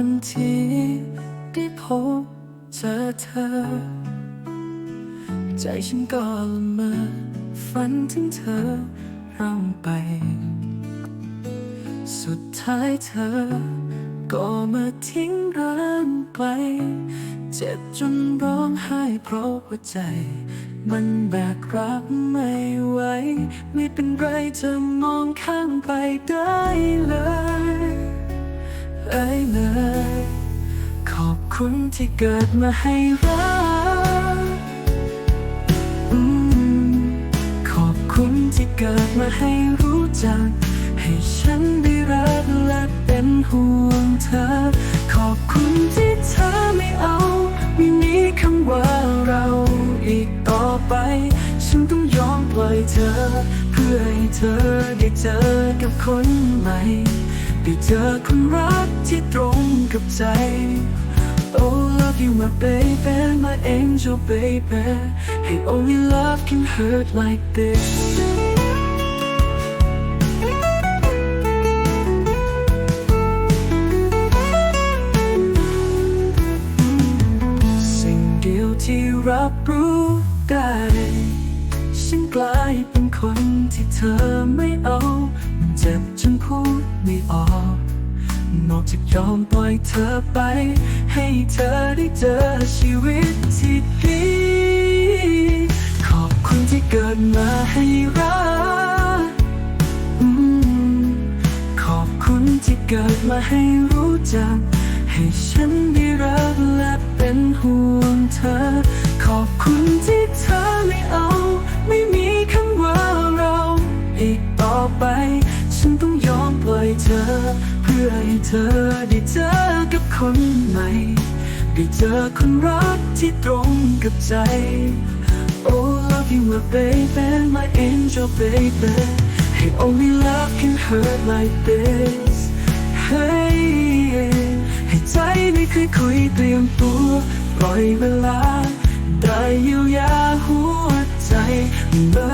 ันี้ได้พบเจอเธอ ใจฉันก็ละเมอฝันถึงเธอร่ำไป สุดท้ายเธอ ก็มาทิ้งร้างไกลเจ็บจนร้องไห้เพราะหัวใจ มันแบกรับไม่ไหว ไม่เป็นไรเธอมองข้างไปได้เลย คุณที่เกิดมาให้รักขอบคุณที่เกิดมาให้รู้จัก ให้ฉันได้รักและเป็นห่วงเธอ ขอบคุณที่เธอไม่เอาไม่มีคำว่าเราอีกต่อไป ฉันต้องยอมปล่อยเธอ เพื่อให้เธอได้เจอกับคนใหม่ได้เจอคนรักที่ตรงกับใจ Oh love you my baby my angel baby Hey only love can hurt like this สิ่งเดียวที่รับรู้ได้ ฉันกลายเป็นคนที่เธอไม่เอา มันเจ็บจนพูดไม่ออก นอกจากยอมปล่อยเธอไป ให้เธอได้เจอชีวิตที่ดี ขอบคุณที่เกิดมาให้รักขอบคุณที่เกิดมาให้รู้จัก ให้ฉันได้รักและเป็นห่วงเธอ ขอบคุณ อให้เธอได้เจอกับคนใหม่ ได้เจอคนรักที่ตรงกับใจ Oh love you my baby my angel baby Hey only love can hurt like this Hey ให้ใจไม่เคยคุยเตรียมตัวปล่อยเวลา ได้เยียวยาหัวใจเมื่อ